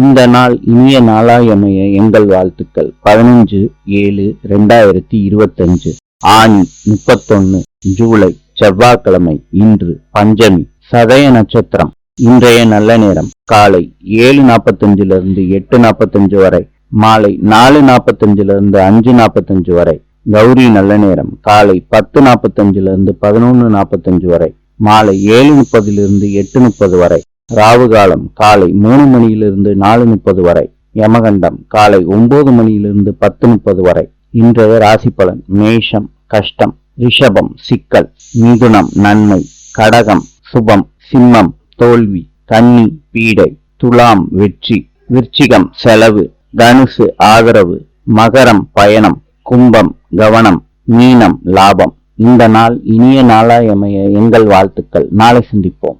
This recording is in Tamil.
இந்த நாள் இனிய நாளாயமைய எங்கள் வாழ்த்துக்கள். பதினஞ்சு ஏழு ரெண்டாயிரத்தி இருபத்தஞ்சு. ஆணி முப்பத்தொன்னு ஜூலை செவ்வாய்க்கிழமை இன்று பஞ்சமி சதய நட்சத்திரம். இன்றைய நல்ல நேரம். காலை ஏழு நாற்பத்தஞ்சுல இருந்து எட்டு நாற்பத்தஞ்சு வரை. மாலை நாலு நாற்பத்தஞ்சுல இருந்து அஞ்சு நாற்பத்தஞ்சு வரை. கௌரி நல்ல நேரம். காலை பத்து நாற்பத்தஞ்சுல இருந்து பதினொன்னு நாற்பத்தஞ்சு வரை. மாலை ஏழு முப்பதிலிருந்து எட்டு முப்பது வரை. ராவு காலம் காலை மூணு மணியிலிருந்து நாலு முப்பது வரை. யமகண்டம் காலை ஒன்பது மணியிலிருந்து பத்து முப்பது வரை. இன்றைய ராசி பலன் மேஷம் கஷ்டம் ரிஷபம் சிக்கல் மிதுனம் நன்மை கடகம் சுபம் சிம்மம் தோல்வி கன்னி பீடை துலாம் வெற்றி விருச்சிகம் செலவு தனுசு ஆதரவு மகரம் பயணம் கும்பம் கவனம் மீனம் லாபம். இந்த நாள் இனிய நாளாயமைய எங்கள் வாழ்த்துக்கள். நாளை சந்திப்போம்.